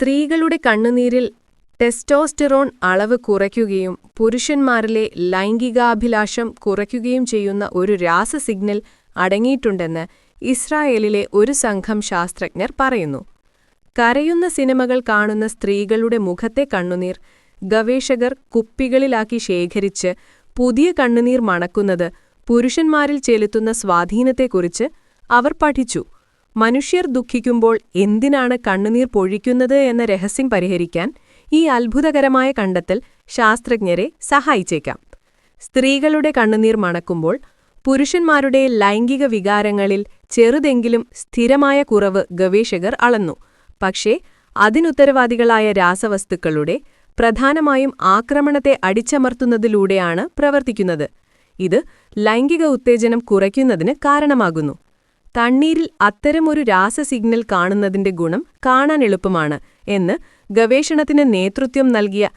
സ്ത്രീകളുടെ കണ്ണുനീരിൽ ടെസ്റ്റോസ്റ്ററോൺ അളവ് കുറയ്ക്കുകയും പുരുഷന്മാരിലെ ലൈംഗികാഭിലാഷം കുറയ്ക്കുകയും ചെയ്യുന്ന ഒരു രാസ സിഗ്നൽ അടങ്ങിയിട്ടുണ്ടെന്ന് ഇസ്രായേലിലെ ഒരു സംഘം ശാസ്ത്രജ്ഞർ പറയുന്നു. കരയുന്ന സിനിമകൾ കാണുന്ന സ്ത്രീകളുടെ മുഖത്തെ കണ്ണുനീർ ഗവേഷകർ കുപ്പികളിലാക്കി ശേഖരിച്ച് പുതിയ കണ്ണുനീർ മണക്കുന്നത് പുരുഷന്മാരിൽ ചെലുത്തുന്ന സ്വാധീനത്തെക്കുറിച്ച് അവർ പഠിച്ചു. മനുഷ്യർ ദുഃഖിക്കുമ്പോൾ എന്തിനാണ് കണ്ണുനീർ പൊഴിക്കുന്നത് എന്ന രഹസ്യം പരിഹരിക്കാൻ ഈ അത്ഭുതകരമായ കണ്ടെത്തൽ ശാസ്ത്രജ്ഞരെ സഹായിച്ചേക്കാം. സ്ത്രീകളുടെ കണ്ണുനീർ മണക്കുമ്പോൾ പുരുഷന്മാരുടെ ലൈംഗിക വികാരങ്ങളിൽ ചെറുതെങ്കിലും സ്ഥിരമായ കുറവ് ഗവേഷകർ അളന്നു. പക്ഷേ അതിനുത്തരവാദികളായ രാസവസ്തുക്കളുടെ, പ്രധാനമായും ആക്രമണത്തെ അടിച്ചമർത്തുന്നതിലൂടെയാണ് പ്രവർത്തിക്കുന്നത്. ഇത് ലൈംഗിക ഉത്തേജനം കുറയ്ക്കുന്നതിന് കാരണമാകുന്നു. തണ്ണീരിൽ അത്തരമൊരു രാസ സിഗ്നൽ കാണുന്നതിന്റെ ഗുണം കാണാൻ എളുപ്പമാണ് എന്ന് ഗവേഷണത്തിന് നേതൃത്വം നൽകിയ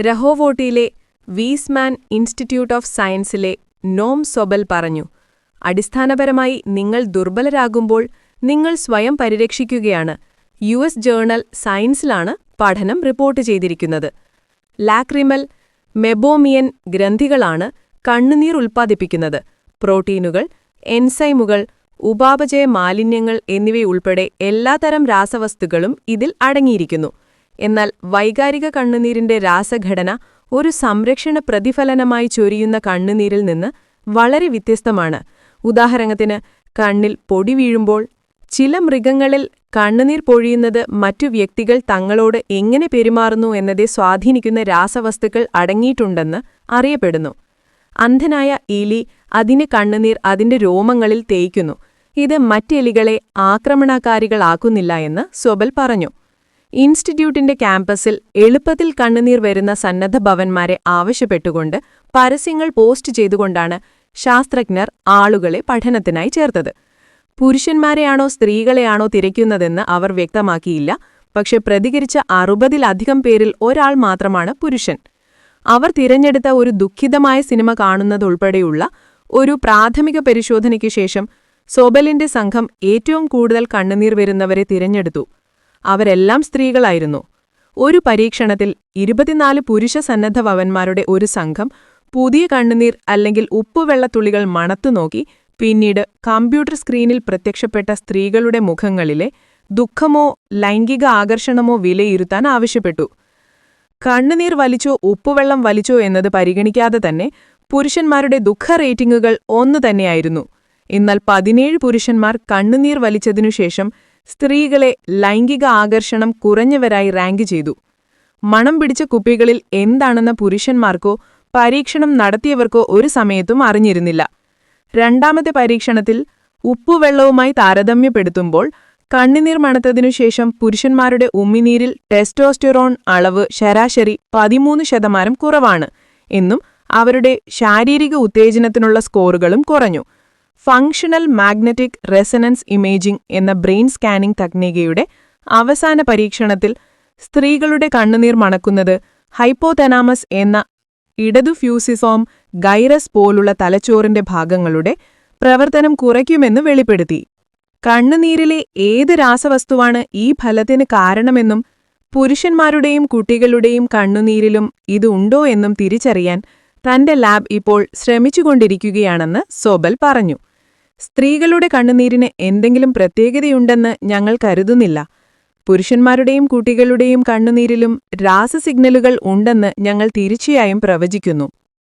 രഹോവോട്ടിയിലെ വീസ്മാൻ ഇൻസ്റ്റിറ്റ്യൂട്ട് ഓഫ് സയൻസിലെ നോം സൊബൽ പറഞ്ഞു. അടിസ്ഥാനപരമായി നിങ്ങൾ ദുർബലരാകുമ്പോൾ നിങ്ങൾ സ്വയം പരിരക്ഷിക്കുകയാണ്. യു എസ് ജേണൽ സയൻസിലാണ് പഠനം റിപ്പോർട്ട് ചെയ്തിരിക്കുന്നത്. ലാക്രിമൽ മെബോമിയൻ ഗ്രന്ഥികളാണ് കണ്ണുനീർ ഉൽപ്പാദിപ്പിക്കുന്നത്. പ്രോട്ടീനുകൾ, എൻസൈമുകൾ, ഉപാപചയ മാലിന്യങ്ങൾ എന്നിവയുൾപ്പെടെ എല്ലാതരം രാസവസ്തുക്കളും ഇതിൽ അടങ്ങിയിരിക്കുന്നു. എന്നാൽ വൈകാരിക കണ്ണുനീരിന്റെ രാസഘടന ഒരു സംരക്ഷണ പ്രതിഫലനമായി ചൊരിയുന്ന കണ്ണുനീരിൽ നിന്ന് വളരെ വ്യത്യസ്തമാണ്. ഉദാഹരണത്തിന് കണ്ണിൽ പൊടി വീഴുമ്പോൾ. ചില മൃഗങ്ങളിൽ കണ്ണുനീർ പൊഴിയുന്നത് മറ്റു വ്യക്തികൾ തങ്ങളോട് എങ്ങനെ പെരുമാറുന്നു എന്നതെ സ്വാധീനിക്കുന്ന രാസവസ്തുക്കൾ അടങ്ങിയിട്ടുണ്ടെന്ന് അറിയപ്പെടുന്നു. അന്ധനായ എലി അതിന് കണ്ണുനീർ അതിന്റെ രോമങ്ങളിൽ തേയ്ക്കുന്നു. ഇത് മറ്റെലികളെ ആക്രമണകാരികളാക്കുന്നില്ല എന്ന് സ്വബൽ പറഞ്ഞു. ഇൻസ്റ്റിറ്റ്യൂട്ടിന്റെ ക്യാമ്പസിൽ എളുപ്പത്തിൽ കണ്ണുനീർ വരുന്ന സന്നദ്ധ ഭവന്മാരെ ആവശ്യപ്പെട്ടുകൊണ്ട് പരസ്യങ്ങൾ പോസ്റ്റ് ചെയ്തുകൊണ്ടാണ് ശാസ്ത്രജ്ഞർ ആളുകളെ പഠനത്തിനായി ചേർത്തത്. പുരുഷന്മാരെയാണോ സ്ത്രീകളെയാണോ തിരയ്ക്കുന്നതെന്ന് അവർ വ്യക്തമാക്കിയില്ല. പക്ഷെ പ്രതികരിച്ച അറുപതിലധികം പേരിൽ ഒരാൾ മാത്രമാണ് പുരുഷൻ. അവർ തിരഞ്ഞെടുത്ത ഒരു ദുഃഖിതമായ സിനിമ കാണുന്നതുൾപ്പെടെയുള്ള ഒരു പ്രാഥമിക പരിശോധനയ്ക്ക് ശേഷം സൊബലിന്റെ സംഘം ഏറ്റവും കൂടുതൽ കണ്ണുനീർ വരുന്നവരെ തിരഞ്ഞെടുത്തു. അവരെല്ലാം സ്ത്രീകളായിരുന്നു. ഒരു പരീക്ഷണത്തിൽ ഇരുപത്തിനാല് പുരുഷ സന്നദ്ധഭവന്മാരുടെ ഒരു സംഘം പുതിയ കണ്ണുനീർ അല്ലെങ്കിൽ ഉപ്പുവെള്ളത്തുള്ളികൾ മണത്തുനോക്കി പിന്നീട് കമ്പ്യൂട്ടർ സ്ക്രീനിൽ പ്രത്യക്ഷപ്പെട്ട സ്ത്രീകളുടെ മുഖങ്ങളിലെ ദുഃഖമോ ലൈംഗിക ആകർഷണമോ വിലയിരുത്താൻ ആവശ്യപ്പെട്ടു. കണ്ണുനീർ വലിച്ചോ ഉപ്പുവെള്ളം വലിച്ചോ എന്നത് പരിഗണിക്കാതെ തന്നെ പുരുഷന്മാരുടെ ദുഃഖ റേറ്റിംഗുകൾ ഒന്നുതന്നെയായിരുന്നു. എന്നാൽ പതിനേഴ് പുരുഷന്മാർ കണ്ണുനീർ വലിച്ചതിനുശേഷം സ്ത്രീകളെ ലൈംഗിക ആകർഷണം കുറഞ്ഞവരായി റാങ്ക് ചെയ്തു. മണം പിടിച്ച കുപ്പികളിൽ എന്താണെന്ന പുരുഷന്മാർക്കോ പരീക്ഷണം നടത്തിയവർക്കോ ഒരു സമയത്തും അറിഞ്ഞിരുന്നില്ല. രണ്ടാമത്തെ പരീക്ഷണത്തിൽ ഉപ്പുവെള്ളവുമായി താരതമ്യപ്പെടുത്തുമ്പോൾ കണ്ണുനീർ മണത്തതിനുശേഷം പുരുഷന്മാരുടെ ഉമ്മിനീരിൽ ടെസ്റ്റോസ്റ്റെറോൺ അളവ് ശരാശരി പതിമൂന്ന് ശതമാനം കുറവാണ് എന്നും അവരുടെ ശാരീരിക ഉത്തേജനത്തിനുള്ള സ്കോറുകളും കുറഞ്ഞു. ഫങ്ഷണൽ മാഗ്നറ്റിക് റെസനൻസ് ഇമേജിംഗ് എന്ന ബ്രെയിൻ സ്കാനിംഗ് തക്നികയുടെ അവസാന പരീക്ഷണത്തിൽ സ്ത്രീകളുടെ കണ്ണുനീർ മണക്കുന്നത് ഹൈപ്പോതെനാമസ് എന്ന ഇടതു ഫ്യൂസിഫോം ഗൈറസ് പോലുള്ള തലച്ചോറിന്റെ ഭാഗങ്ങളുടെ പ്രവർത്തനം കുറയ്ക്കുമെന്ന് വെളിപ്പെടുത്തി. കണ്ണുനീരിലെ ഏത് രാസവസ്തുവാണ് ഈ ഫലത്തിന് കാരണമെന്നും പുരുഷന്മാരുടെയും കുട്ടികളുടെയും കണ്ണുനീരിലും ഇതുണ്ടോ എന്നും തിരിച്ചറിയാൻ തന്റെ ലാബ് ഇപ്പോൾ ശ്രമിച്ചുകൊണ്ടിരിക്കുകയാണെന്ന് സോബൽ പറഞ്ഞു. സ്ത്രീകളുടെ കണ്ണുനീരിന് എന്തെങ്കിലും പ്രത്യേകതയുണ്ടെന്ന് ഞങ്ങൾ കരുതുന്നില്ല. പുരുഷന്മാരുടെയും കുട്ടികളുടെയും കണ്ണുനീരിലും രാസസിഗ്നലുകൾ ഉണ്ടെന്ന് ഞങ്ങൾ തീർച്ചയായും പ്രവചിക്കുന്നു.